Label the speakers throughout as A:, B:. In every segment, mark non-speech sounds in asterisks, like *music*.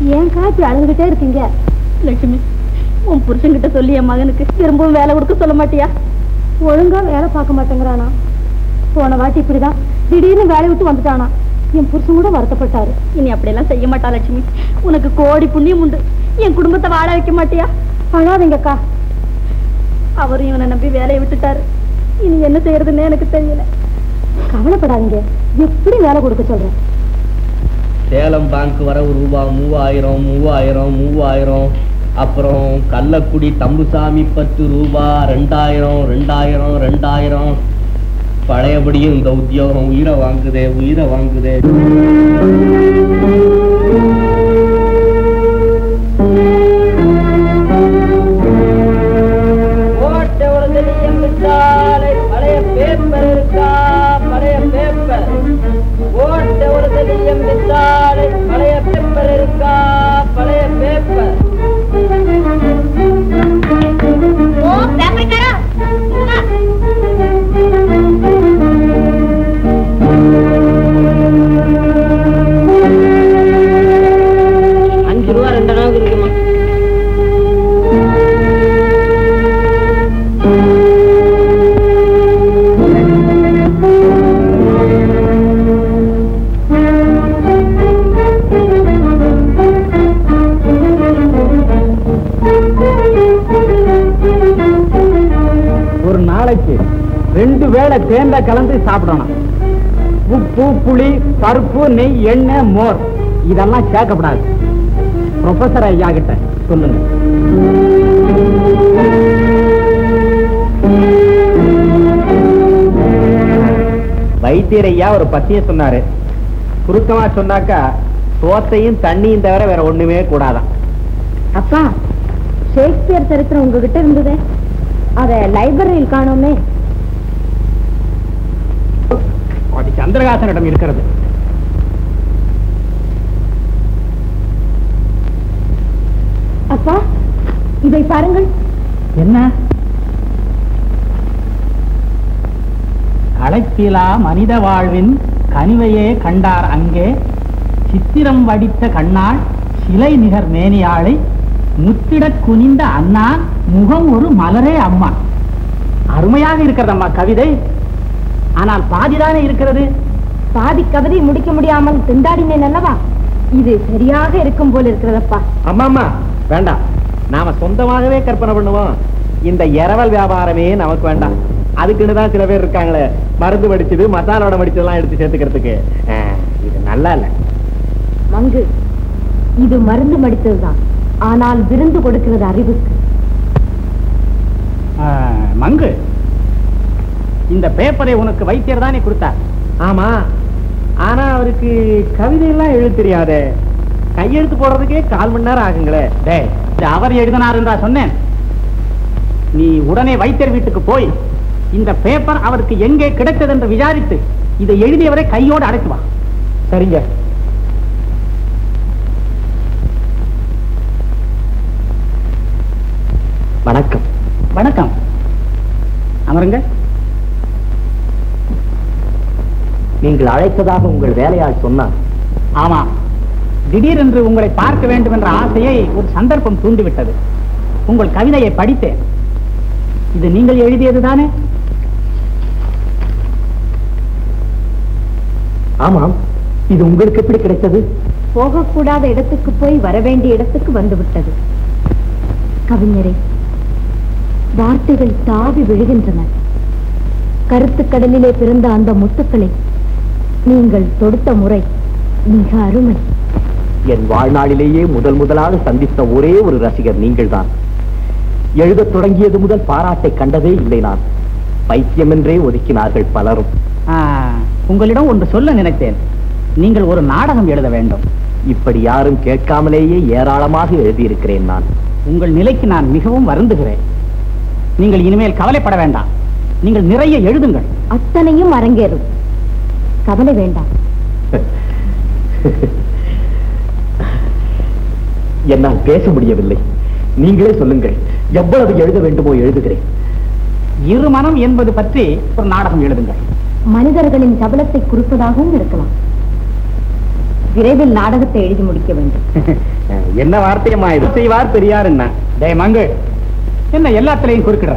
A: ஏன் காப்பி அழுதுகிட்டே இருக்கீங்க? லட்சுமி உன் புருஷன்கிட்ட சொல்லி என் மகனுக்கு திரும்பவும் வேலை கொடுக்க சொல்ல மாட்டியா? ஒழுங்கா வேலை பார்க்க மாட்டேங்கிறானா? போன வாட்டி இப்படிதான். திடீர்னு வேலை விட்டு வந்துட்டானா? என் புருஷன் கூட வருத்தப்பட்டாரு. இனி அப்படியெல்லாம் செய்ய மாட்டா லட்சுமி. உனக்கு கோடி புண்ணியம் உண்டு. என் குடும்பத்தை வாழ வைக்க மாட்டியா? அழாதீங்கக்கா. அவரும் இவனை நம்பி வேலையை விட்டுட்டாரு. இனி என்ன செய்யறதுன்னு எனக்கு தெரியல. கவலைப்படாதீங்க. எப்படி வேலை கொடுக்க சொல்றேன்?
B: சேலம் பேங்க் வரவு ரூபா மூவாயிரம் மூவாயிரம் மூவாயிரம். அப்புறம் கள்ளக்குடி தம்புசாமி பத்து ரூபா ரெண்டாயிரம் ரெண்டாயிரம் ரெண்டாயிரம். பழையபடியும் இந்த உத்தியோகம் உயிரை வாங்குதே உயிரை வாங்குதே.
C: சேர்த்து சாப்பிடணும். உப்பு புளி பருப்பு நெய் எண்ணெய் மோர். இதெல்லாம் சேர்க்கப்படாது. ப்ரொஃபசர் ஐயா கிட்ட சொல்லுங்க. வைத்தியர் ஐயா ஒரு பத்திய சொன்னாரு. சுருக்கமா சொன்னாக்கா சோத்தையும் தண்ணியும் தவிர வேற ஒண்ணுமே கூடாதான்
A: அப்பா ஷேக்ஸ்பியர் சரித்திரம் உங்ககிட்ட இருந்ததே. அத லைப்ரரியில் காணோமே
C: அது சந்திரகாசனிடம் இருக்கிறது.
A: அப்பா இதை பாருங்கள்.
C: என்ன? களைப்பிலா மனித வாழ்வின் கனிவையே கண்டார் அங்கே. சித்திரம் வடித்த கண்ணாள் சிலை நிகர் மேனியாளை முத்திடக் குனிந்த அண்ணான் முகம் ஒரு மலரே அம்மா. அருமையாக இருக்கிறதம்மா கவிதை. ஆனால் பாதிதானே இருக்கிறது?
A: பாதி கவிதை முடிக்க முடியாமல் திண்டாடினேன் அல்லவா? இது சரியாக இருக்கும் போல இருக்கிறதப்பா.
C: அம்மா அம்மா வேண்டாம். நாம சொந்தமாகவே கற்பனை பண்ணுவோம். இந்த இரவல் வியாபாரமே நமக்கு வேண்டாம். அதுக்குன்னு தான் சில பேர் இருக்காங்களே. மருந்து படிச்சது மசாலோட படிச்சதெல்லாம் எடுத்து சேர்த்துக்கிறதுக்கு. இது நல்லா இல்ல.
A: மங்கு இது மருந்து மடித்ததுதான் ஆனால் விருந்து கொடுக்கிறது அறிவுக்கு.
C: மங்கு இந்த பேப்பரை உனக்கு வைத்தியர் தானே கொடுத்தார். ஆமா ஆனா அவருக்கு கவிதை எல்லாம் எழுத தெரியாதே. கையெழுத்து போடுறதுக்கே கால் மணி நேரம் ஆகுங்களே. டேய் இது அவர் எழுதினார் என்றா சொன்னேன். நீ உடனே வைத்தியர் வீட்டுக்கு போய் இந்த பேப்பர் அவருக்கு எங்கே கிடைத்தது என்று விசாரித்து இதை எழுதியவரை கையோடு அடைத்து வா. சரிங்க. வணக்கம். வணக்கம். அமருங்க.
B: நீங்கள் அழைத்ததாக உங்கள் வேலையால் சொன்னார்.
C: ஆமா. திடீரென்று உங்களை பார்க்க வேண்டும் என்ற ஆசையை ஒரு சந்தர்ப்பம் தூண்டிவிட்டது. உங்கள் கவிதையை படித்தேன். இது நீங்கள் எழுதியது தானே?
B: ஆமாம். இது உங்களுக்கு எப்படி கிடைத்தது?
A: போகக்கூடாத இடத்துக்கு போய் வர வேண்டிய இடத்துக்கு வந்து விட்டது கவிஞரே வார்த்தைகள் தாவி விழுகின்றன. கருத்துக்கடலிலே பிறந்த அந்த முத்துக்களை நீங்கள் தொடுத்த முறை மிக அருமை.
B: என் வாழ்நாளிலேயே முதல் முதலாக சந்தித்த ஒரே ஒரு ரசிகர் நீங்கள்தான். எழுதத் தொடங்கியது முதல் பாராட்டை கண்டதே இல்லை நான். பைத்தியம் என்றே ஒதுக்கினார்கள் பலரும்.
C: ஆ, உங்களிடம் ஒன்று சொல்ல நினைத்தேன். நீங்கள் ஒரு நாடகம் எழுத வேண்டும்.
B: இப்படி யாரும் கேட்காமலேயே ஏராளமாக எழுதியிருக்கிறேன் நான்.
C: உங்கள் நிலைக்கு நான் மிகவும் வருந்துகிறேன். நீங்கள் இனிமேல் கவலைப்பட வேண்டாம். நீங்கள் நிறைய எழுதுங்கள்.
A: அத்தனையும் அரங்கேறும். கவலை வேண்டாம்.
B: என்னால் பேச முடியவில்லை. நீங்களே சொல்லுங்கள் எவ்வளவு எழுத வேண்டுமோ எழுதுகிறேன்.
C: இருமனம் என்பது பற்றி ஒரு நாடகம் எழுதுங்கள்.
A: மனிதர்களின் சபலத்தை குறிப்பதாகவும் இருக்கலாம்.
D: விரைவில் நாடகத்தை எழுதி முடிக்க வேண்டும். *laughs*
E: என்ன வார்த்தையம்மா இது? செய்வார் பெரியார் என்ன? டேய் மங்கு என்ன எல்லாத்துலயும் குறுக்கிடுற?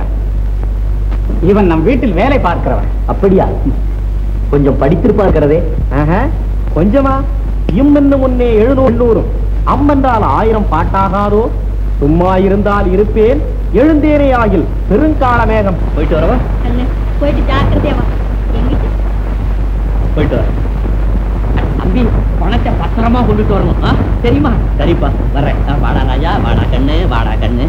E: இவன் நம் வீட்டில் வேலை பார்க்கிறவன்.
B: அப்படியா? கொஞ்சம் படித்திருப்பார்க்கிறதே
E: ஆஹா, கொஞ்சமா. இம் என்ன முன்னே எழுநூறு எண்ணூறும். அம்மென்றால் ஆயிரம் பாட்டாகாதோ? சும்மா இருந்தால் இருப்பேன். எழுந்தேனே ஆகில் பெருங்கால மேகம் போயிட்டு வரவா?
D: போயிட்டு ஜாக்கிரதையா
B: போயிட்டு வர
F: அம்பி பணத்தை பத்திரமா கொண்டுட்டு வரணும்? தெரியுமா சரிப்பா. வர்றேன். வாடா ராஜா. வாடா கண்ணு. வாடா கண்ணு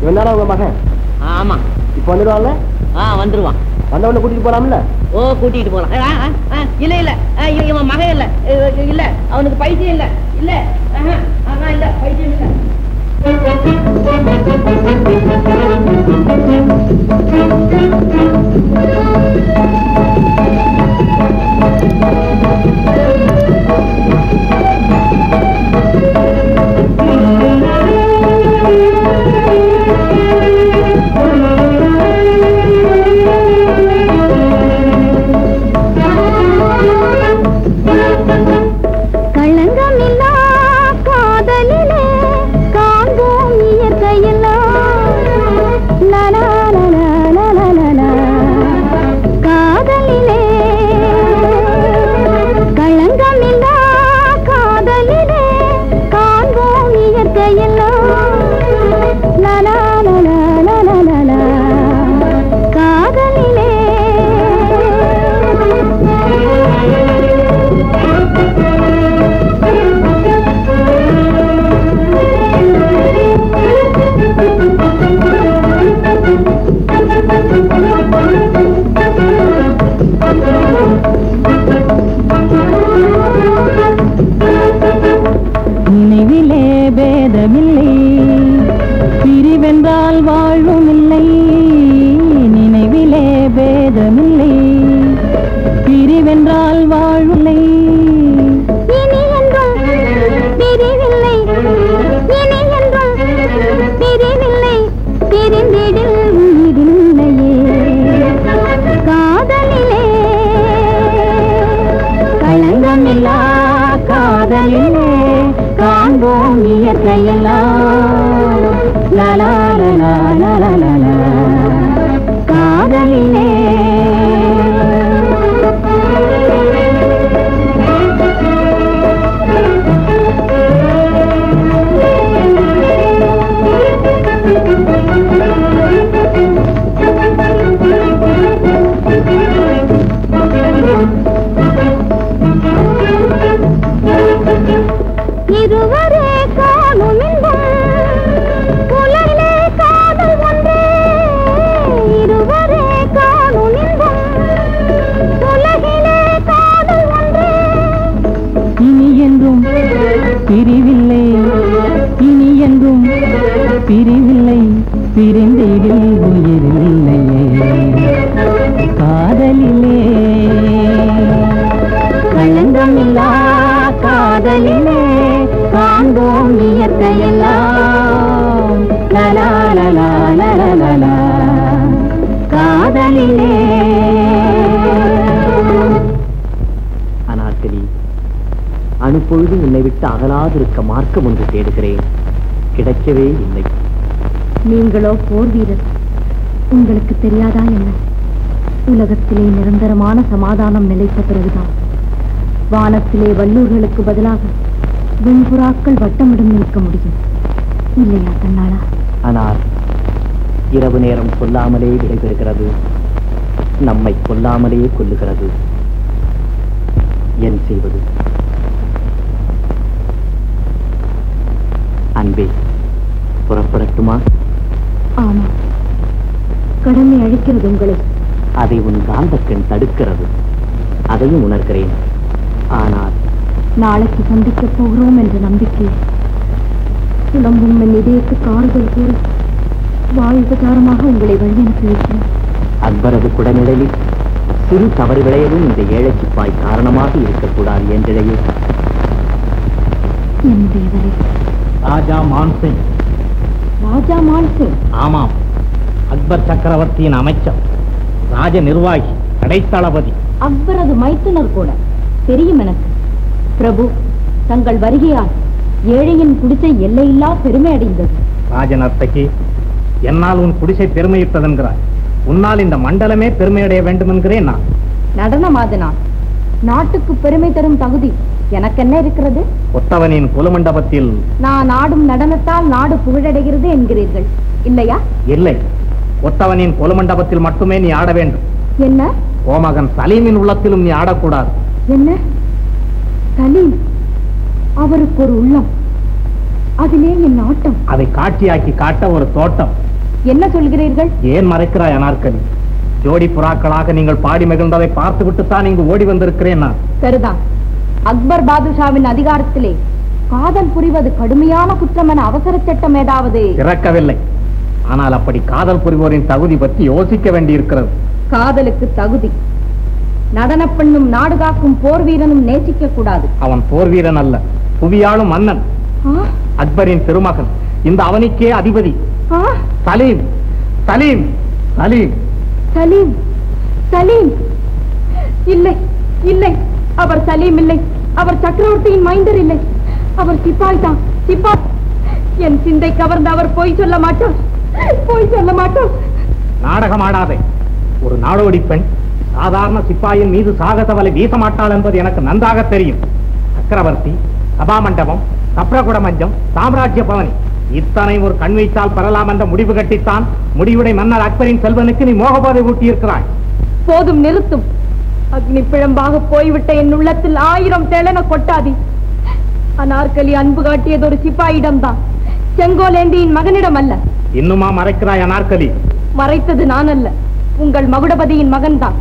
B: இவன் தானே உங்க மகன்
F: ஆமா.
B: இப்போ வந்துடுவாங்க
F: ஆ வந்துருவான்.
B: வந்தவன கூட்டிட்டு போலாம்ல?
F: ஓ கூட்டிட்டு போலாம். இல்ல இல்ல. இவன் மகன் இல்ல. இல்ல. அவனுக்கு பைத்தியம் இல்ல. இல்ல. இல்ல. பைத்தியம் இல்ல.
D: களங்கமில்லா பிரிவென்றால் பிரிந்திடில் உயிரில்லையே காதலிலே. களங்கமில்லா காதலிலே காண்போம் இயற்கையெல்லாம் லலா லலா லலா காதலிலே.
B: அனார்கலி அணுப்பொழுது உன்னை விட்டு அகலாதிருக்க மார்க்கம் ஒன்று தேடுகிறேன். கிடைக்கவே இல்லை.
D: நீங்களோ போர் வீரர். உங்களுக்கு தெரியாதா என்ன? உலகத்திலே நிரந்தரமான சமாதானம் நிலைத்த பிறகுதான். வானத்திலே வல்லூர்களுக்கு பதிலாக வெண்புறாக்கள் வட்டமிடம் நிற்க முடியும். இல்லையா கண்ணாளா
B: ஆனால் இரவு நேரம் கொல்லாமலே விடைபெறுகிறது. நம்மை கொல்லாமலே கொல்லுகிறது. என் செய்வது. அன்பே புறப்படட்டுமா?
D: ஆமா. கடமை அழிக்கிறது உங்களை.
B: அதை உன் காந்தக்கண் தடுக்கிறது. அதையும் உணர்கிறேன். ஆனால்
D: நாளைக்கு சந்திக்கப் போகிறோம் என்ற நம்பிக்கை.
A: புலம்பும் என் இதயத்துக்கு ஆறுதல் கூறி உபச்சாரமாக உங்களை வழி அனுப்பி வைக்கிறேன்
G: அக்பரது குடநிழலில் சிறு தவறு விளையவும் இந்த ஏழை சிப்பாய் காரணமாக இருக்கக்கூடாது என்றிடையே.
A: என் தேவரே.
H: ராஜா மான்சிங்
A: ராஜா மான்சிங்
H: ஆமாம். அக்பர் சக்கரவர்த்தியின் அமைச்சர் ராஜ நிர்வாகி கடைத்தளபதி.
A: அக்பரது மைத்துனர் கூட. தெரியும் எனக்கு. பிரபு தங்கள் வருகையால் ஏழையின் குடிசை எல்லையில்லா பெருமை அடைந்தது.
H: ராஜநர்த்தகி என்னால் உன் குடிசை பெருமையிட்டதென்கிறாய் உன்னால் இந்த மண்டலமே பெருமையடைய வேண்டும் என்கிறேன் நான்.
A: நடனமாதனால் நாட்டுக்கு பெருமை தரும் தகுதி எனக்கென்ன இருக்கிறது?
H: ஒத்தவனின் குலமண்டபத்தில்
A: நான் ஆடும் நடனத்தால் நாடு புகழடைகிறது என்கிறீர்கள். இல்லையா?
H: இல்லை. ஒத்தவனின் குலமண்டபத்தில் மட்டுமே நீ ஆட வேண்டும்.
A: என்ன?
H: ஓமகன் சலீமின் உள்ளத்திலும் நீ ஆடக்கூடாது.
A: என்ன? சலீம் அவருக்கு ஒரு உள்ளம். அதிலே என் ஆட்டம்.
H: அதை காட்சியாக்கி காட்ட ஒரு தோட்டம்.
A: என்ன சொல்கிறீர்கள்?
H: ஏன் மறைக்கிறாய் அனார்கலி ஜோடி புறாக்களாக நீங்கள் பாடி மகிழ்ந்ததை பார்த்துவிட்டுத்தான் இங்கு ஓடி வந்திருக்கிறேன் நான்.
A: சரிதான். அக்பர் பாதுஷாவின் அதிகாரத்திலே காதல் புரிவது கடுமையான குற்றம் என அவசர சட்டம் ஏதாவது?
H: திறக்கவில்லை ஆனால் அப்படி காதல் புரிவோரின் தகுதி பற்றி யோசிக்க வேண்டியிருக்கிறது.
A: காதலுக்கு தகுதி. நடனப் பெண்ணும் நாடு காக்கும் போர் வீரனும் நேசிக்க கூடாது.
H: அவன் போர் வீரன் அல்ல புவியாளும் மன்னன். அக்பரின் திருமகன். இந்த அவனிக்கே அதிபதி. சலீம். சலீம். சலீம்.
A: சலீம். சலீம். இல்லை இல்லை. அவர் சலீம் இல்லை. அவர் சக்கரவர்த்தியின் மைந்தர் இல்லை. அவர் சிப்பாய் தான். சிப்பாய். என் சிந்தை கவர்ந்து அவர் பொய் சொல்ல மாட்டார். பொய் சொல்ல மாட்டார்.
H: நாடகம் ஆடாதே ஒரு நாடோடி பெண் சாதாரண சிப்பாயின் மீது சாகசவலை வீச மாட்டாள் என்பது எனக்கு நன்றாக தெரியும். சக்கரவர்த்தி சபாமண்டபம் சப்ரகுட மஞ்சம் சாம்ராஜ்ய பவனி இத்தனை ஒரு கண் வைத்தால் பெறலாம் என்ற முடிவு கட்டித்தான் முடிவுடை மன்னர் அக்பரின் செல்வனுக்கு நீ மோகபோதை ஊட்டியிருக்கிறாய்.
A: போதும் நிறுத்தும். அக்னி பிழம்பாக போய்விட்ட என் உள்ளத்தில் ஆயிரம் தேளன கொட்டாதி. அனார்கலி அன்பு காட்டியது ஒரு சிப்பாயிடம்தான். செங்கோலேந்தியின் மகனிடம் அல்ல.
H: இன்னுமா மறைக்கிறாய் அனார்கலி?
A: மறைத்தது நான் அல்ல. உங்கள் மகுடபதியின் மகன்தான்.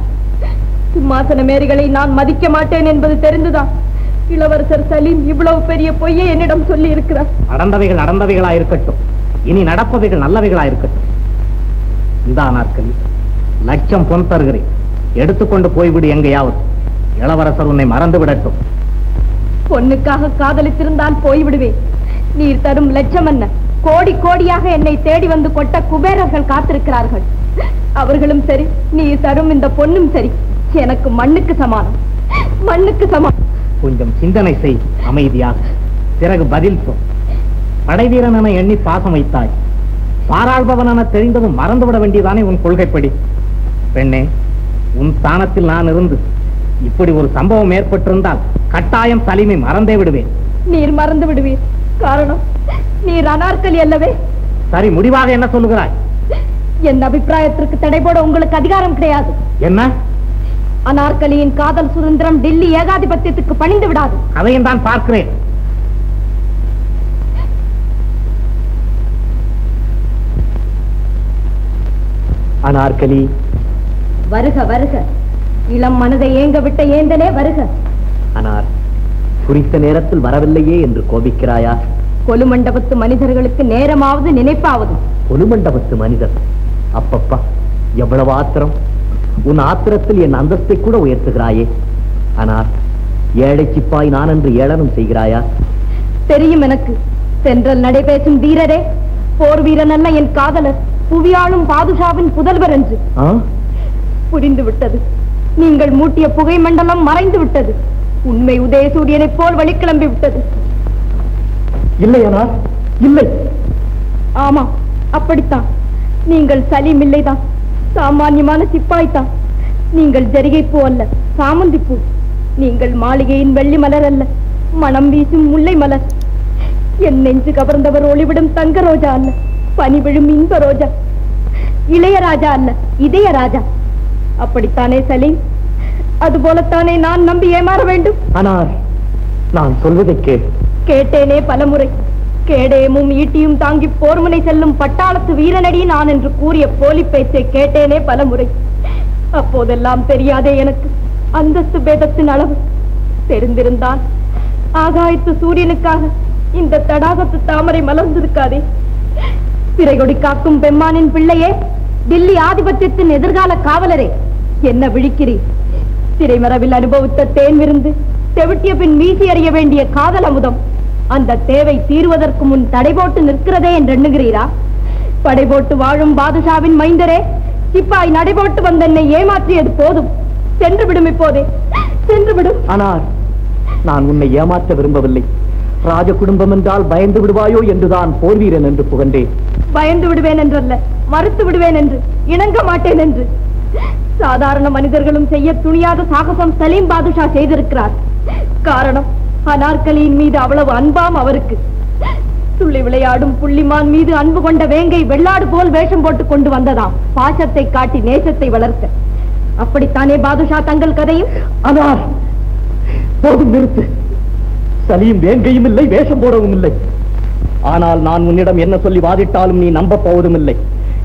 A: சிம்மாசன மேரிகளை நான் மதிக்க மாட்டேன் என்பது தெரிந்துதான். இளவரசர் சலீம் இவ்வளவு பெரிய பொய்யை என்னிடம் சொல்லி இருக்கிறார்
H: நடந்தவைகள் நடந்தவைகளா இருக்கட்டும் இனி நடப்பவைகள் நல்லவைகளா இருக்கட்டும் இந்த அனார்கலி லட்சம் பொன் தருகிறேன். எடுத்துக்கொண்டு போய்விடு எங்கேயாவது. இளவரசர் உன்னை மறந்து விடட்டும்
A: பொண்ணுக்காக காதலித்திருந்தால் போய்விடுவேன் நீர் தரும் லட்சம் என்ன? கோடி கோடியாக என்னை தேடி வந்து கொட்ட குபேரர்கள் காத்திருக்கிறார்கள். அவர்களும் சரி நீர் தரும் இந்த பொண்ணும் சரி. எனக்கு மண்ணுக்கு சமானம். மண்ணுக்கு சமானம்.
H: கொஞ்சம் சிந்தனை செய் அமைதியாக. பிறகு பதில் சொல். படைவீரன் என எண்ணி பாசம் வைத்தாய். பாராள்பவன் என தெரிந்ததும் மறந்துவிட வேண்டியதானே உன் கொள்கைப்படி. பெண்ணே உன் ஸ்தானத்தில் நான் இருந்து இப்படி ஒரு சம்பவம் ஏற்பட்டிருந்தால் கட்டாயம் சலீமை மறந்தே விடுவேன்.
A: நீர் மறந்து விடுவீர். காரணம் நீர் அனார்கலி அல்லவே.
H: சரி முடிவாக என்ன சொல்லுகிறாய்?
A: என் அபிப்பிராயத்திற்கு தடை போட உங்களுக்கு அதிகாரம் கிடையாது.
H: என்ன?
A: அனார்கலியின் காதல் சுதந்திரம் டெல்லி ஏகாதிபத்தியத்துக்கு பணிந்து விடாது.
H: அதையும் தான் பார்க்கிறேன்.
G: அனார்கலி
A: வருக வருக. இளம் மனதை ஏங்க விட்ட ஏந்தனே வருக.
G: அனார் குறித்த நேரத்தில் வரவில்லையே என்று கோபிக்கிறாயா?
A: கொலுமண்டபத்து மனிதர்களுக்கு நேரமாவது நினைப்பாவது.
G: ஒலுமண்டபத்து மனிதர் அப்பப்பா எவ்வளவு ஆத்திரம்? உன் ஆத்திரத்தில் என் அந்தஸ்தை கூட உயர்த்துகிறாயே. ஆனால் ஏழை சிப்பாய் நான் என்று ஏளனம் செய்கிறாயா?
A: தெரியும் எனக்கு சென்றல் நடைபேசும் வீரரே. போர் வீரன் அல்ல என் காதலர் புவியாளும் பாதுஷாவின் புதல்வர் என்று? புரிந்து விட்டது. நீங்கள் மூட்டிய புகை மண்டலம் மறைந்து விட்டது. உண்மை உதயசூரியனைப் போல் வழிக்கிளம்பி விட்டது.
G: இல்லை அனார் இல்லை.
A: ஆமா அப்படித்தான். நீங்கள் சலீம் இல்லைதான். சாமானியமான சிப்பாய்தான். நீங்கள் ஜரிகை பூ அல்ல சாமந்தி பூ. நீங்கள் மாளிகையின் வெள்ளி மலர் அல்ல மனம் வீசும் முல்லை மலர். என் நெஞ்சு கவர்ந்தவர் ஒளிவிடும் தங்க ரோஜா அல்ல பனி விழும் இன்ப ரோஜா. இளையராஜா அல்ல இதய ராஜா. அப்படித்தானே சலீம்? அதுபோலத்தானே நான் நம்பி ஏமாற வேண்டும்.
G: அனார் நான் சொல்வதை கேள்.
A: கேட்டேனே பலமுறை. கேடயமும் ஈட்டியும் தாங்கி போர்முனை செல்லும் பட்டாளத்து வீரனடி நான் என்று கூறிய போலி பேச்சை கேட்டேனே பலமுறை. அப்போதெல்லாம் தெரியாதே எனக்கு அந்தஸ்து பேதத்தின் அளவு. தெரிந்திருந்தால் ஆகாயத்து சூரியனுக்காக இந்த தடாகத்து தாமரை மலர்ந்திருக்காதே. சிறைகொடி காக்கும் பெம்மானின் பிள்ளையே டில்லி ஆதிபத்தியத்தின் எதிர்கால காவலரே. என்ன விழிக்கிறீர்? திரைமரவில் அனுபவித்த தேன் விருந்து தெவிட்டிய பின் வீசி அறிய வேண்டிய காதல் அமுதம். அந்த தேவை தீர்வதற்கு முன் தடை போட்டு நிற்கிறதே என்று எண்ணுகிறீரா? படை போட்டு வாழும் பாதுஷாவின் மைந்தரே சிப்பாய் நடைபோட்டு வந்த என்னை ஏமாற்றியது போதும். சென்று விடும் இப்போதே சென்று விடும்.
G: ஆனால் நான் உன்னை ஏமாற்ற விரும்பவில்லை. ராஜ குடும்பம் என்றால் பயந்து விடுவாயோ என்றுதான் போர் வீரன் என்று புகன்றேன்
A: பயந்து விடுவேன் என்றல்ல மறுத்து விடுவேன் என்று இணங்க மாட்டேன் என்று. சாதாரண மனிதர்களும் செய்ய துணியாத சாகசம் சலீம் பாதுஷா செய்திருக்கிறார். காரணம் அனார்கலியின் மீது அவ்வளவு அன்பாம் அவருக்கு. துள்ளி விளையாடும் புள்ளிமான் மீது அன்பு கொண்ட வேங்கை வெள்ளாடு போல் வேஷம் போட்டு கொண்டு வந்ததாம். பாசத்தை காட்டி நேசத்தை வளர்த்த. அப்படித்தானே பாதுஷா தங்கள் கதையும்?
G: ஆனால் போதும் நிறுத்து. சலியும் வேங்கையும் இல்லை வேஷம் போடவும் இல்லை. ஆனால் நான் உன்னிடம் என்ன சொல்லி வாதிட்டாலும் நீ நம்ப போவதும் இல்லை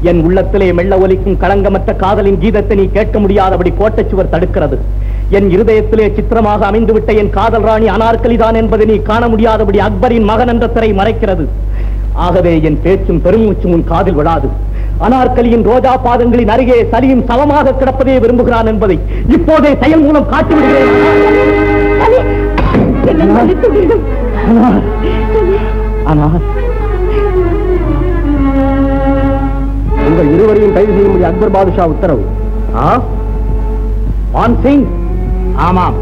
G: என் உள்ளத்திலே மெல்ல ஒலிக்கும் களங்கமற்ற காதலின் கீதத்தை நீ கேட்க முடியாதபடி கோட்டைச்சுவர் தடுக்கிறது. என் இருதயத்திலே சித்திரமாக அமைந்துவிட்ட என் காதல் ராணி அனார்கலிதான் என்பதை நீ காண முடியாதபடி அக்பரின் மகன் என்ற திரை மறைக்கிறது. ஆகவே என் பேச்சும் பெருமூச்சும் உன் காதில் விடாது அனார்கலியின் ரோஜா பாதங்களின் அருகே சலியும் சவமாக கிடப்பதே விரும்புகிறான் என்பதை இப்போதே செயல் மூலம் காட்டி விடுகிறேன்
A: என்னை மன்னித்து விடும்.
G: ஆனால் ஆனால் உங்கள் இருவரையும் கைது செய்யும்படி அக்பர் பாதுஷா உத்தரவு. மான் சிங்?
H: ஆமாம்.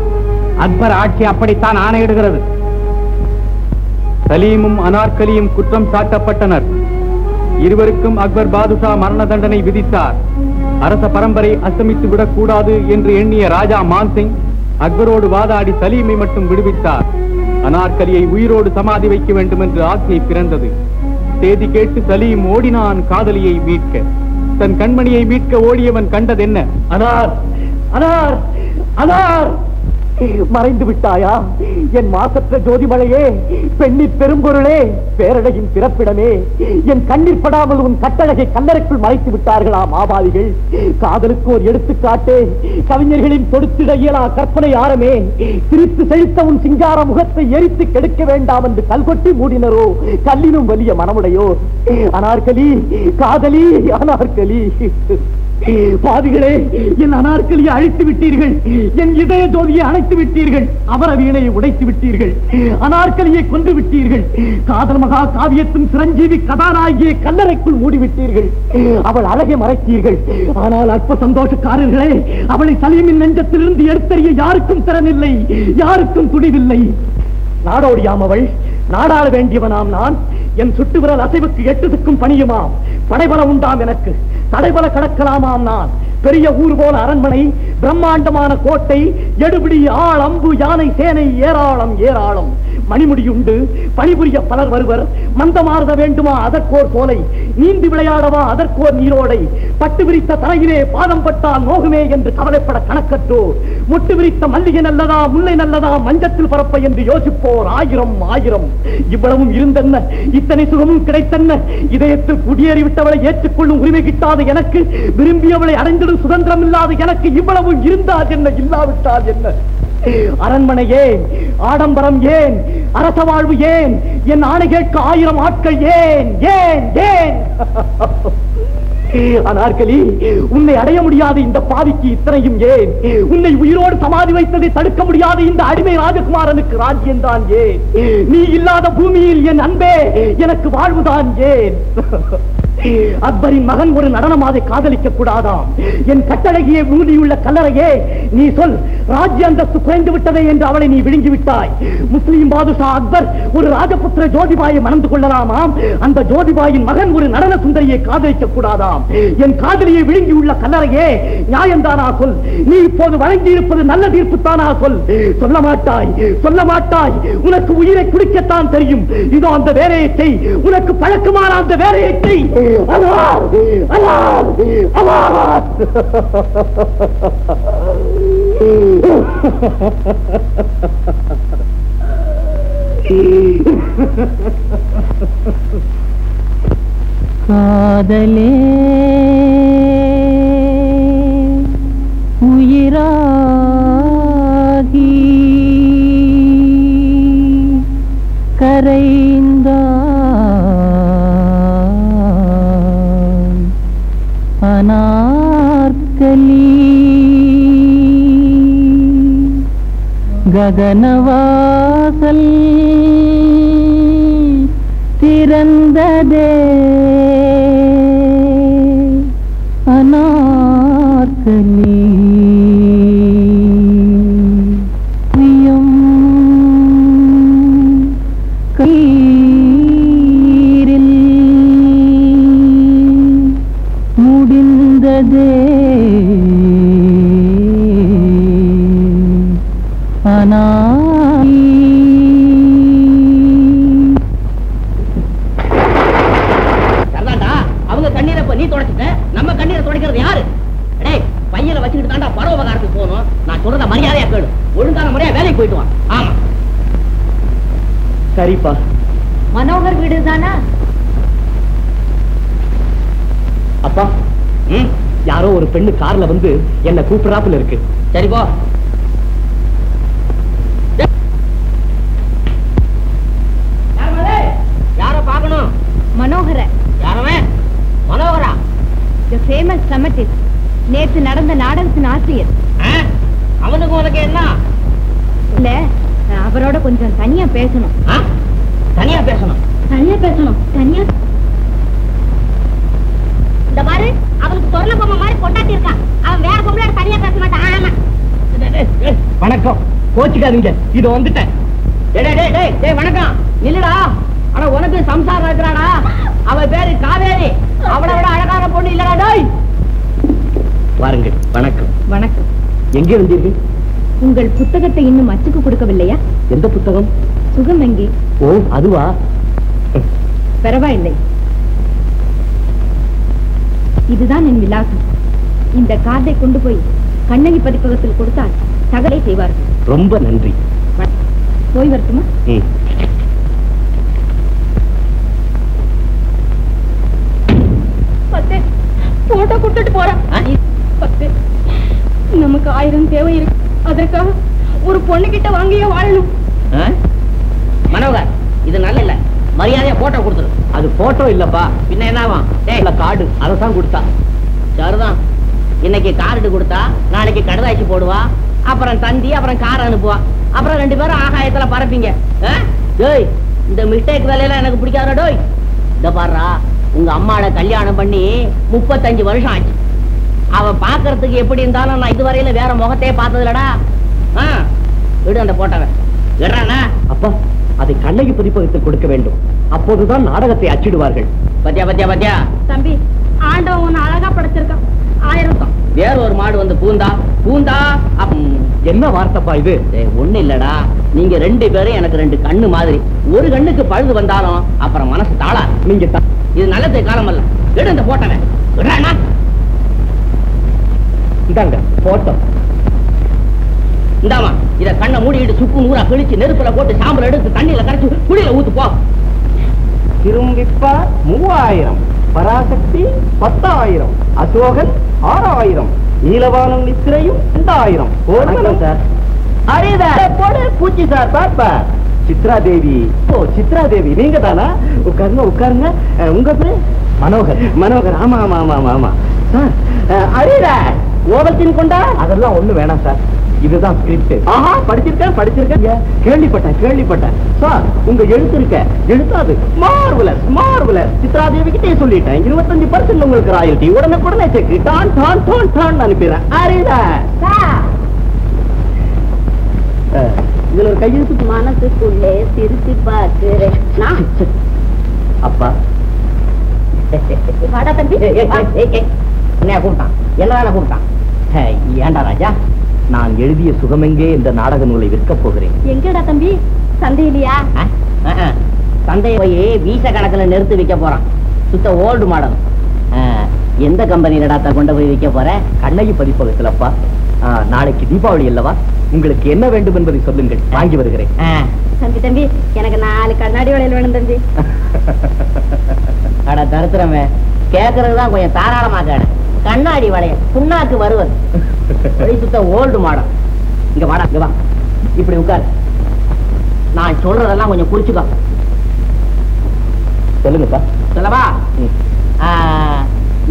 H: அக்பர் ஆட்சி அப்படித்தான் ஆணையிடுகிறது. சலீமும் அனார்கலியும் குற்றம் சாட்டப்பட்டனர். இருவருக்கும் அக்பர் பாதுஷா மரண தண்டனை விதித்தார். அரச பரம்பரை அஸ்தமித்து விடக்கூடாது என்று எண்ணிய ராஜா மான்சிங் அக்பரோடு வாதாடி சலீமை மட்டும் விடுவித்தார். அனார்கலியை உயிரோடு சமாதி வைக்க வேண்டும் என்று ஆசை பிறந்தது. செய்தி கேட்டு சலீம் ஓடினான் காதலியை மீட்க. தன் கண்மணியை மீட்க ஓடியவன் கண்டதென்ன?
G: அனார்! அனார்! அனார்! மறைந்து விட்டாயா? என் மாசற்ற ஜோதிமலையே பெண்ணி பெரும்பொருளே பேரழகின் பிறப்பிடமே. என் கண்ணீர் படாமல் உன் கட்டழகை கல்லறைக்குள் மறைத்து விட்டார்களா மாபாதிகள் காதலுக்கு ஒரு எடுத்துக்காட்டு கவிஞர்களின் தொடுத்திட இயலா கற்பனை ஆரமே. சிரித்து செழித்த உன் சிங்கார முகத்தை எரித்து கெடுக்க வேண்டாம் என்று கல்கொட்டி மூடினரோ கல்லினும் வலிய மனமுடையோ அனார்கலி காதலி அனார்கலி. பாவிகளே என் அனார்கலியை அழித்து விட்டீர்கள். என் இதய ஜோதியை அணைத்து விட்டீர்கள். அவர வீணையை உடைத்து விட்டீர்கள். அனார்கலியை கொண்டு விட்டீர்கள். காதல் மகா காவியத்தின் சிரஞ்சீவி கதாநாயகியை கல்லறைக்குள் மூடிவிட்டீர்கள். அவள் அழகை மறைத்தீர்கள். ஆனால் அற்ப சந்தோஷக்காரர்களே அவளை சலீமின் நெஞ்சத்திலிருந்து எடுத்தறிய யாருக்கும் திறனில்லை யாருக்கும் துணிவில்லை. நாடோடியாம் அவள் நாடாள வேண்டியவனாம் நான். என் சுட்டு விரல் அசைவுக்கு எட்டுதுக்கும் பணியுமாம். படைபல உண்டாம் எனக்கு. தடைபல கடக்கலாமாம் நான். பெரிய ஊர் போல அரண்மனை பிரம்மாண்டமான கோட்டை எடுபிடி ஆள் அம்பு யானை சேனை ஏராளம் ஏராளம். மணிமுடியுண்டு பணிபுரிய பலர் வருவர். மந்தமாறுத வேண்டுமா அதற்கோர் போலை நீந்தி விளையாடவா அதற்கோர் நீரோடை? பட்டு விரித்த தலையிலே பாதம் பட்டால் நோகுமே என்று கவலைப்பட கணக்கற்றோ? முட்டு விரித்த மல்லிகை நல்லதா முல்லை நல்லதா மஞ்சத்தில் பரப்ப என்று யோசிப்போர்? ஆயிரம் ஆயிரம். இவ்வளவும் இருந்தென்ன? இத்தனை சுகமும் கிடைத்தென்ன? இதயத்தில் குடியேறிவிட்டவளை ஏற்றுக்கொள்ளும் உரிமை கிட்டாத எனக்கு. விரும்பியவளை வீடு சுதந்திரம் இல்லாத எனக்கு இவ்வளவு இருந்தால் என்ன இல்லாவிட்டால் என்ன? அரண்மனை ஏன்? ஆடம்பரம் ஏன்? அரச வாழ்வு ஏன்? என் ஆணை கேட்க ஆயிரம் ஆட்கள் ஏன்? ஏன்? ஏன்? அனார்களி உன்னை அடைய முடியாத இந்த பாதிக்கு இத்தனையும் ஏன்? உன்னை உயிரோடு சமாதி வைத்ததை தடுக்க முடியாத இந்த அடிமை ராஜகுமாரனுக்கு ராஜ்யம் தான் ஏன்? நீ இல்லாத பூமியில் என் அன்பே எனக்கு வாழ்வுதான் ஏன்? அக்பரின் மகன் ஒரு நடனமாதை காதலிக்க கூடாதாம் என் கட்டழகியை ஊதியுள்ள கல்லறையே நீ சொல் ராஜ்ய அந்தஸ்து குறைந்து விட்டதே என்று அவளை நீ விழுங்கி விட்டாய். முஸ்லீம் பாதுஷா அக்பர் ஒரு ராஜபுத்திர ஜோதிபாயை மணந்து கொள்ளலாமாம்? அந்த ஜோதிபாயின் மகன் ஒரு நடன சுந்தரியை காதலிக்க கூடாதாம் என் காதலியை விழுங்கியுள்ள கல்லறையே நியாயம்தானா சொல். நீ இப்போது வழங்கி இருப்பது நல்ல தீர்ப்பு தானா சொல். சொல்ல மாட்டாய் சொல்ல மாட்டாய். உனக்கு உயிரை குடிக்கத்தான் தெரியும். இதோ அந்த வேலையை செய். உனக்கு பழக்கமான அந்த வேலையை செய்.
A: காதலே உயிராகி
E: ககனவாசல் திறந்ததே. அநாற்கலி பெண்ணு கார்ல வந்து என்ன கூப்பிடறாப்புல இருக்கு.
F: சரி போ.
A: மனோகர.
F: யாரவன் மனோகரா?
A: த ஃபேமஸ் சமட்டிஸ்ட் நேத்து நடந்த நாடகத்தின் ஆசிரியர்?
F: அவனுக்கு உனக்கு என்ன?
A: இல்ல அவரோட கொஞ்சம் தனியா பேசணும்?
F: தனியா பேசணும்.
A: தனியா பேசணும். தனியா
I: இந்த பாரு. அவனுக்கு சொர்ண பொம்மை மாதிரி கொண்டாட்டி இருக்கான். அவன் வேற பொம்பளை தனியா பேச மாட்டான். ஆமா.
F: டேய், டேய், டேய்.
E: வணக்கம். கோச்சுக்காதீங்க. இது வந்துட்டேன்.
F: டேய், டேய், டேய், டேய், டேய், வணக்கம். நில்லுடா. ஆனா உனக்கு சம்சாரம் இருக்கிறாடா அவ பேரு காவேரி. அவளை விட அழகான பொண்ணு இல்லடா டேய்.
E: வாருங்கள். வணக்கம்.
A: வணக்கம்.
E: எங்கே வந்தீர்கள்
A: உங்கள் புத்தகத்தை இன்னும் அச்சுக்கு கொடுக்கவில்லையா?
E: எந்த புத்தகம்?
A: சுகம் எங்கே?
E: ஓ அதுவா?
A: பரவாயில்லை. இதுதான் என் விலாசம். இந்த கார்டை கொண்டு போய் கண்ணகி பதிப்பகத்தில் கொடுத்தால் தகலை செய்வார்கள்.
E: ரொம்ப நன்றி.
A: போய் வரட்டுமா? போட்டோ கொடுத்துட்டு போறான். நமக்கு ஆயிரம் தேவை இருக்கு. அதற்காக ஒரு பொண்ணு கிட்ட வாங்கியே வாழணும்?
F: மனோகர் இது நல்ல இல்ல. மரியாதையா போட்டோ கொடுத்துரு.
E: அது போட்டோ இல்லப்பா.
F: பின்ன என்ன ஆகும் டேய்
E: இல்ல கார்டு அரசாங்க கொடுத்தா.
F: சரிதான். இன்னைக்கு கார்டு கொடுத்தா நாளைக்கு கடுதாச்சி போடுவா. அப்புறம் தந்தி அப்புறம் கார் அனுப்புவா. அப்புறம் ரெண்டு பேரும் ஆகாயத்துல பறப்பீங்க? டேய் இந்த மிஸ்டேக் வேலையெல்லாம் எனக்கு பிடிக்காத டோய். இந்த பாருடா உங்க அம்மாட கல்யாணம் பண்ணி முப்பத்தஞ்சு வருஷம் ஆச்சு. அவ பாக்குறதுக்கு எப்படி இருந்தாலும் நான் இதுவரையில வேற முகத்தையே பார்த்ததுலடா ஆ? விடு அந்த போட்டவன் விடுறானா
E: அப்பா அதை கண்ணகி பதிப்பகத்தில் கொடுக்க வேண்டும். அப்போதுதான் நாடகத்தை அச்சிடுவார்கள்.
F: பத்தியா பத்தியா பத்தியா
A: தம்பி ஆண்டவன் உன்னை அழகா படைச்சிருக்கான். ஆயிரம்
F: வேற ஒரு மாடு வந்து பூந்தா? பூந்தா?
E: என்ன வார்த்தைப்பா இது?
F: ஒண்ணு இல்லடா. நீங்க ரெண்டு பேரும் எனக்கு ரெண்டு கண்ணு மாதிரி. ஒரு கண்ணுக்கு பழுது வந்தாலும் அப்புறம் மனசு தாளா
E: நீங்க
F: இது நல்லது காலம் அல்ல. எடு இந்த போட்டவன்
E: இந்தாங்க போட்டோ.
F: இந்தாமா இத கண்ணை மூடிட்டு சுக்கு நூறா கிழிச்சு நெருப்புல போட்டு சாம்பல் எடுத்து தண்ணியில கரைச்சு குடியில ஊத்து போ.
E: திரும்பிப்பா மூவாயிரம் பராசக்தி பத்தாயிரம் அசோகன் ஆறாயிரம் நீலவானம் நித்திரையும் ரெண்டாயிரம் சார். அரிதா. போடு பூச்சி சார் பாப்பா. சித்ரா தேவி ஓ சித்ரா தேவி நீங்க தானா உட்காருங்க. உட்காருங்க உங்க பேரு? மனோகர். மனோகர். ஆமா ஆமா ஆமா ஆமா சார் ஓவத்தின் கொண்டா? அதெல்லாம் ஒண்ணு வேணாம் சார். இதுதான் ஸ்கிரிப்ட் ஆஹா படிச்சிருக்கேன் படிச்சிருக்கேன். கேள்விப்பட்டேன் கேள்விப்பட்டேன். சார் உங்க எழுத்து இருக்க எழுத்தாது. மார்வலஸ் மார்வலஸ் சித்ராதேவி கிட்டே சொல்லிட்டேன். இருபத்தஞ்சு பர்சன்ட் உங்களுக்கு ராயல்டி உடனே உடனே செக் டான் டான் டான் டான் அனுப்பிடுறேன். அஹ், இதுல ஒரு கையெழுத்து
I: மனசுக்குள்ளே திருப்பி பார்க்கிறேன்.
E: அப்பா.
I: வாடா தம்பி.
F: என்னையா கூப்பிட்டான்? என்னதான கூப்பிட்டான்?
E: ஹே, ஏண்டா ராஜா? நான் எழுதிய சுகமெங்கே இந்த நாடக நூலை விற்கப் போகிறேன்.
A: எங்கடா தம்பி? சந்தையிலையா.
F: சந்தையை போய் வீச கணக்குல நிறுத்தி வைக்க போறான். சுத்த ஓல்டு மாடல். எந்த கம்பெனிலடா கொண்டு போய் வைக்க போற?
E: கண்ணகி பதிப்பகத்தில் அப்பா ஆ, நாளைக்கு தீபாவளி அல்லவா? உங்களுக்கு என்ன வேண்டும் என்பதை சொல்லுங்கள். வாங்கி வருகிறேன்.
A: தம்பி தம்பி எனக்கு நாலு கண்ணாடி வளையல் வேணும் தம்பி.
F: அட தருத்திரமே கேக்குறதுதான் கொஞ்சம் தாராளமா கேடு கண்ணாடி வளைய புண்ணாக்கு வருவது வெளி சுத்த ஓல்டு மாடல் இங்க வாடா இங்க வா. இப்படி உட்காரு. நான் சொல்றதெல்லாம் கொஞ்சம் குறிச்சுக்கோ
E: சொல்லுங்கப்பா.
F: சொல்லவா?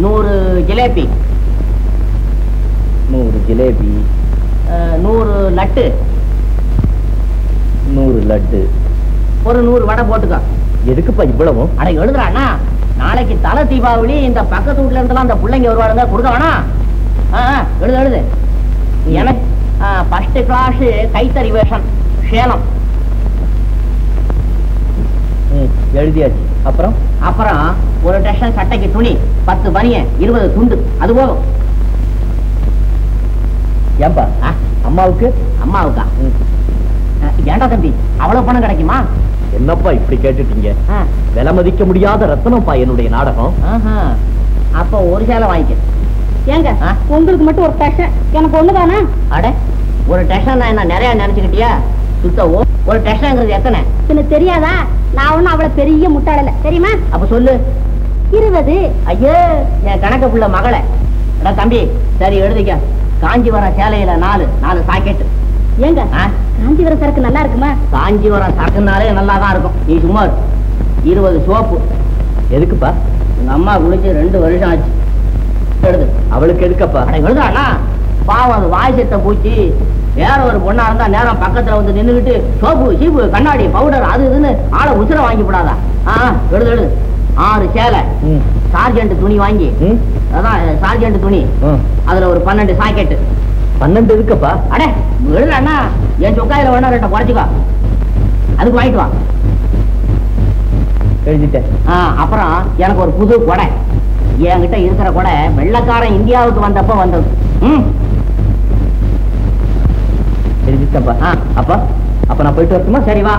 F: நூறு ஜிலேபி.
E: நூறு ஜிலேபி.
F: நூறு லட்டு.
B: நூறு லட்டு.
F: ஒரு நூறு வடை போட்டுக்கோ.
B: எதுக்குப்பா இவ்வளவும்?
F: அட எழுதுறாண்ணா நாளைக்கு தலை தீபாவளி இந்த பக்கத்து வீட்டுல இருந்தெல்லாம் அந்த பிள்ளைங்க வருவாளுங்க கொடுக்க ஆ, எழுது எழுது. எனக்கு ஃபர்ஸ்ட் கிளாஸ் கைத்தறி வேஷம் சேலம்.
B: எழுதியாச்சு. அப்புறம்?
F: அப்புறம் ஒரு டெஷன் சட்டைக்கு துணி பத்து பனியன் இருபது துண்டு அது போதும்.
B: ஏன்பா? அம்மாவுக்கு?
F: அம்மாவுக்கா? ஏன்டா தம்பி அவ்வளவு பணம் கிடைக்குமா?
B: என்னப்பா இப்படி கேட்டுட்டீங்க? விலை மதிக்க முடியாத ரத்தனப்பா என்னுடைய நாடகம்.
F: அப்ப ஒரு சேலை வாங்கிக்க.
D: ஏங்க? உங்களுக்கு மட்டும் ஒரு டேஷன்? எனக்கு ஒண்ணுதானா?
F: அட ஒரு டெஷன் என்ன நிறைய நினைச்சுக்கிட்டியா? சுத்த ஓ ஒரு டெஷன்ங்கிறது எத்தனை?
D: எனக்கு தெரியாதா? நான் ஒண்ணும் அவ்வளவு பெரிய முட்டாளல தெரியுமா?
F: அப்ப சொல்லு.
D: இருபது.
F: ஐயோ என் கணக்க புள்ள மகளை தம்பி சரி எழுதிக்க. காஞ்சிபுரம் சேலையில நாலு நாலு சாக்கெட்டு.
D: ஏங்க? காஞ்சிபுரம் சரக்கு நல்லா இருக்குமா?
F: காஞ்சிபுரம் சரக்குனாலே நல்லா தான் இருக்கும். நீ சும்மா இரு. இருபது சோப்பு.
B: எதுக்குப்பா?
F: உங்க அம்மா குளிச்சு ரெண்டு வருஷம் ஆச்சு. எழுது
B: அவளுக்கு எதுக்கப்பா?
F: எழுதாண்ணா பாவம் அது வாய் செத்த பூச்சி. வேற ஒரு பொண்ணா இருந்தா நேரம் பக்கத்துல வந்து நின்னுகிட்டு சோப்பு சீப்பு கண்ணாடி பவுடர் அது இதுன்னு ஆளை உசுர வாங்கி விடாதா ஆ எழுது எழுது ஆறு சேலை. சார்ஜென்ட் துணி வாங்கி. அதான் சார்ஜென்ட் துணி.
B: ம்.
F: அதுல ஒரு பன்னெண்டு சாக்கெட்டு
B: பன்னெண்டு எதுக்கப்பா?
F: அடே எழுதுண்ணா என் சொக்காயில வேணா ரெண்டை குறைச்சிக்கோ. அதுக்கு வாங்கிட்டு வா.
B: எழுதிட்டேன்.
F: ஆ, அப்புறம் எனக்கு ஒரு புது கொடை. என்கிட்ட இருக்கிற கொடை வெள்ளக்காரன் இந்தியாவுக்கு வந்தப்ப வந்தது. ம்?
B: எழுதிட்டேன்ப்பா.
F: ஆ.
B: அப்பா? அப்ப நான் போயிட்டு வரட்டுமா?
F: சரி வா.